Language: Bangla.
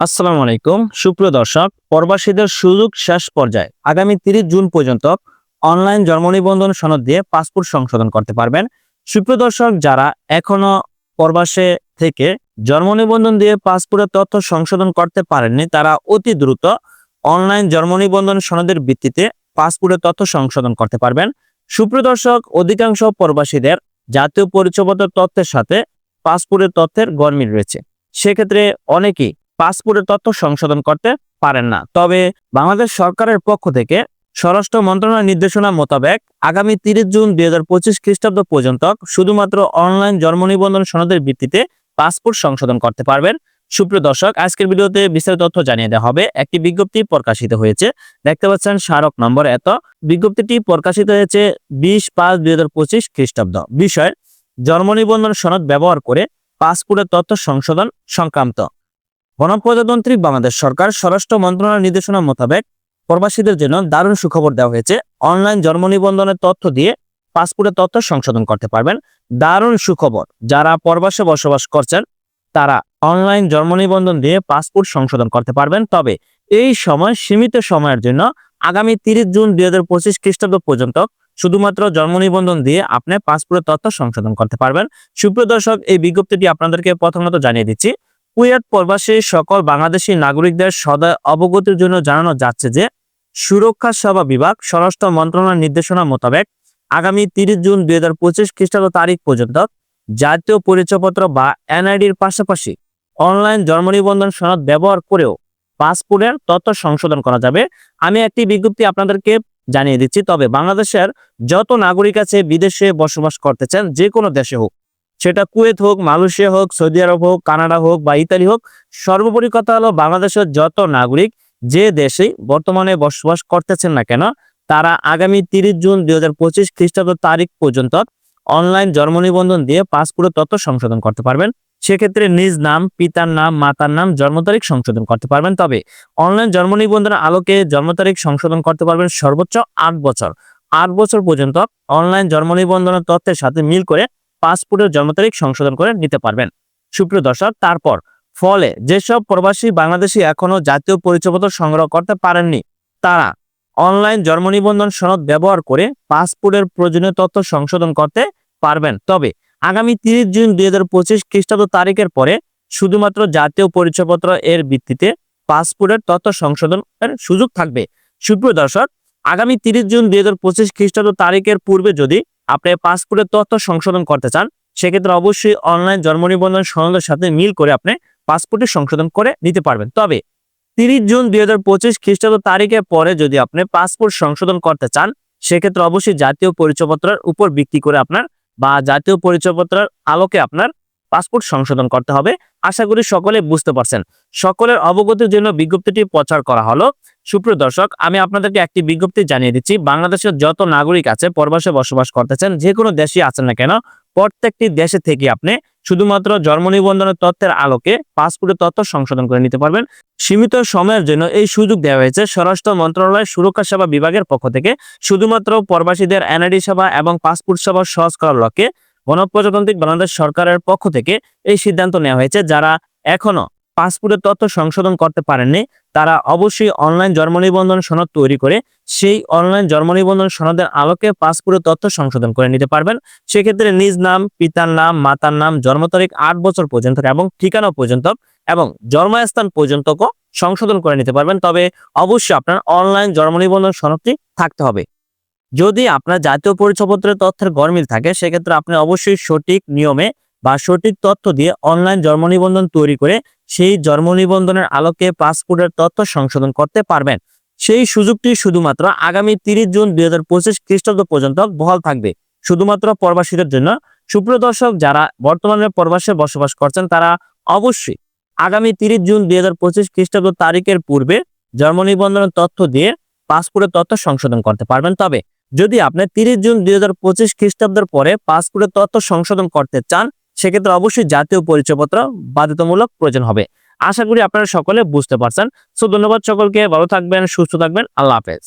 আসসালামু আলাইকুম। সুপ্রিয় দর্শক, প্রবাসীদের সুযোগ শেষ পর্যায়ে আগামী তিরিশ জুন পর্যন্ত অনলাইন জন্ম নিবন্ধন সনদ দিয়ে পাসপোর্ট সংশোধন করতে পারবেন। সুপ্রিয় দর্শক, যারা এখনও প্রবাসে থেকে জন্ম নিবন্ধন দিয়ে পাসপোর্টের তথ্য সংশোধন করতে পারেননি, তারা অতি দ্রুত অনলাইন জন্ম নিবন্ধন সনদের ভিত্তিতে পাসপোর্টের তথ্য সংশোধন করতে পারবেন। সুপ্রিয় দর্শক, অধিকাংশ প্রবাসীদের জাতীয় পরিচয়পত্র তথ্যের সাথে পাসপোর্টের তথ্যের গরমিল রয়েছে। সেক্ষেত্রে অনেকেই পাসপোর্টের তথ্য সংশোধন করতে পারেন না। তবে বাংলাদেশ সরকারের পক্ষ থেকে স্বরাষ্ট্র মন্ত্রণালয়ের নির্দেশনা মোতাবেক আগামী তিরিশ জুন দুই হাজার পঁচিশ খ্রিস্টাব্দ পর্যন্ত শুধুমাত্র অনলাইন জন্ম নিবন্ধন সনদের ভিত্তিতে পাসপোর্ট সংশোধন করতে পারবেন। সুপ্রিয় দর্শক, আজকের ভিডিওতে বিস্তারিত তথ্য জানিয়ে দেওয়া হবে। একটি বিজ্ঞপ্তি প্রকাশিত হয়েছে। দেখতে পাচ্ছেন স্মারক নম্বর এত। বিজ্ঞপ্তিটি প্রকাশিত হয়েছে বিশ পাঁচ দুই হাজার পঁচিশ খ্রিস্টাব্দ। বিষয়, জন্ম নিবন্ধন সনদ ব্যবহার করে পাসপোর্টের তথ্য সংশোধন সংক্রান্ত। গণপ্রজাতন্ত্রী বাংলাদেশ সরকার স্বরাষ্ট্র মন্ত্রণালয়ের নির্দেশনা মোতাবেক প্রবাসীদের জন্য দারুণ সুখবর দেওয়া হয়েছে। অনলাইন জন্ম নিবন্ধনের তথ্য দিয়ে পাসপোর্টের তথ্য সংশোধন করতে পারবেন। দারুণ সুখবর, যারা প্রবাসে বসবাস করছেন, তারা অনলাইন জন্ম নিবন্ধন দিয়ে পাসপোর্ট সংশোধন করতে পারবেন। তবে এই সময়, সীমিত সময়ের জন্য আগামী তিরিশ জুন দুই হাজার পঁচিশ খ্রিস্টাব্দ পর্যন্ত শুধুমাত্র জন্ম নিবন্ধন দিয়ে আপনি পাসপোর্টের তথ্য সংশোধন করতে পারবেন। সুপ্রিয় দর্শক, এই বিজ্ঞপ্তিটি আপনাদেরকে প্রথমত জানিয়ে দিচ্ছি। কুয়েত প্রবাসী সকল বাংলাদেশী নাগরিকদের সদয় অবগতির জন্য জানানো যাচ্ছে যে, সুরক্ষা সেবা বিভাগ, স্বরাষ্ট্র মন্ত্রণালয়ের নির্দেশনা মোতাবেক আগামী তিরিশ জুন দুই হাজার পঁচিশ খ্রিস্টাব্দ তারিখ পর্যন্ত জাতীয় পরিচয়পত্র বা এনআইডির পাশাপাশি অনলাইন জন্ম নিবন্ধন সনদ ব্যবহার করেও পাসপোর্টের তথ্য সংশোধন করা যাবে। আমি একটি বিজ্ঞপ্তি আপনাদেরকে জানিয়ে দিচ্ছি, তবে বাংলাদেশের যত নাগরিক আছে বিদেশে বসবাস করতে চান, যে কোনো দেশে হোক সেটা কুয়েত হোক, মালয়েশিয়া হোক, সৌদি আরব হোক, কানাডা হোক বা ইতালি হোক, সর্বোপরি কথা হলো বাংলাদেশের যত নাগরিক যে দেশে বর্তমানে বসবাস করতেছেন না কেন, তারা আগামী তিরিশ জুন দুই হাজার পঁচিশ খ্রিস্টাব্দ তারিখ পর্যন্ত অনলাইন জন্ম নিবন্ধন দিয়ে পাসপোর্টের তথ্য সংশোধন করতে পারবেন। সেক্ষেত্রে নিজ নাম, পিতার নাম, মাতার নাম, জন্ম তারিখ সংশোধন করতে পারবেন। তবে অনলাইন জন্ম নিবন্ধনের আলোকে জন্ম তারিখ সংশোধন করতে পারবেন সর্বোচ্চ আট বছর। আট বছর পর্যন্ত অনলাইন জন্ম নিবন্ধনের তথ্যের সাথে মিল করে পাসপোর্টের জন্ম তারিখ সংশোধন করে নিতে পারবেন। সুপ্রিয় দর্শক, তারপর ফলে যেসব প্রবাসী বাংলাদেশি এখনও জাতীয় পরিচয়পত্র সংগ্রহ করতে পারেননি, তারা অনলাইন জন্ম নিবন্ধন সনদ ব্যবহার করে পাসপোর্টের প্রয়োজনীয় তথ্য সংশোধন করতে পারবেন। তবে আগামী তিরিশ জুন দুই হাজার পঁচিশ খ্রিস্টাব্দ তারিখের পরে শুধুমাত্র জাতীয় পরিচয়পত্র এর ভিত্তিতে পাসপোর্টের তথ্য সংশোধনের সুযোগ থাকবে। সুপ্রিয় দর্শক, আগামী তিরিশ জুন দুই হাজার পঁচিশ খ্রিস্টাব্দ তারিখের পূর্বে যদি আপনি পাসপোর্টের তথ্য সংশোধন করতে চান, সেক্ষেত্রে অবশ্যই অনলাইন জন্ম নিবন্ধন সনদের সাথে মিল করে আপনি পাসপোর্টে সংশোধন করে নিতে পারবেন। তবে তিরিশ জুন দুই হাজার পঁচিশ খ্রিস্টাব্দ তারিখের পরে যদি আপনি পাসপোর্ট সংশোধন করতে চান, সেক্ষেত্রে অবশ্যই জাতীয় পরিচয়পত্রের উপর ভিত্তি করে আপনার বা জাতীয় পরিচয়পত্রের আলোকে আপনার পাসপোর্ট সংশোধন করতে হবে। আশা করি সকলে বুঝতে পারছেন। সকলের অবগতির জন্য বিজ্ঞপ্তিটি প্রচার করা হলো। সুপ্রিয় দর্শক, আমি আপনাদেরকে একটি বিজ্ঞপ্তি জানিয়ে দিচ্ছি। বাংলাদেশের যত নাগরিক আছে, প্রবাসে বসবাস করতেছেন, যে কোনো দেশে আছেন না কেন, প্রত্যেকটি দেশে থেকে আপনি শুধুমাত্র জন্ম নিবন্ধনের তথ্যের আলোকে পাসপোর্টের তথ্য সংশোধন করে নিতে পারবেন। সীমিত সময়ের জন্য এই সুযোগ দেওয়া হয়েছে। স্বরাষ্ট্র মন্ত্রণালয়, সুরক্ষা সেবা বিভাগের পক্ষ থেকে শুধুমাত্র প্রবাসীদের এনআইডি সেবা এবং পাসপোর্ট সেবা সহজ করার লক্ষ্যে গণপ্রজাতান্ত্রিক বাংলাদেশ সরকারের পক্ষ থেকে এই সিদ্ধান্ত নেওয়া হয়েছে। যারা এখনও পাসপোর্টের তথ্য সংশোধন করতে পারেননি, তারা অবশ্যই অনলাইন জন্ম নিবন্ধন সনদ তৈরি করে সেই অনলাইন জন্ম নিবন্ধন সনদের আলোকে পাসপোর্টের তথ্য সংশোধন করে নিতে পারবেন। সেক্ষেত্রে নিজ নাম, পিতার নাম, মাতার নাম, জন্ম তারিখ আট বছর পর্যন্ত এবং ঠিকানা পর্যন্ত এবং জন্মস্থান পর্যন্তও সংশোধন করে নিতে পারবেন। তবে অবশ্যই আপনার অনলাইন জন্ম নিবন্ধন সনদটি থাকতে হবে। যদি আপনার জাতীয় পরিচয়পত্রের তথ্যের গরমিল থাকে, সেক্ষেত্রে আপনি অবশ্যই সঠিক নিয়মে বা সঠিক তথ্য দিয়ে অনলাইন জন্ম নিবন্ধন তৈরি করে সেই জন্ম নিবন্ধনের আলোকে পাসপোর্টের তথ্য সংশোধন করতে পারবেন। সেই সুযোগটি শুধুমাত্র আগামী তিরিশ জুন দুই হাজার পঁচিশ খ্রিস্টাব্দ পর্যন্ত বহাল থাকবে। শুধুমাত্র প্রবাসীদের জন্য। সুপ্রিয় দর্শক, যারা বর্তমানে প্রবাসে বসবাস করছেন, তারা অবশ্যই আগামী তিরিশ জুন দুই হাজার পঁচিশ খ্রিস্টাব্দ তারিখের পূর্বে জন্ম নিবন্ধনের তথ্য দিয়ে পাসপোর্টের তথ্য সংশোধন করতে পারবেন। তবে যদি আপনি তিরিশ জুন দুই হাজার পঁচিশ খ্রিস্টাব্দের পরে পাসপোর্টের তথ্য সংশোধন করতে চান, সেক্ষেত্রে অবশ্যই জাতীয় পরিচয়পত্র বাধ্যতামূলক প্রয়োজন হবে। আশা করি আপনারা সকলে বুঝতে পারছেন। সো, ধন্যবাদ সকলকে। ভালো থাকবেন, সুস্থ থাকবেন। আল্লাহ হাফেজ।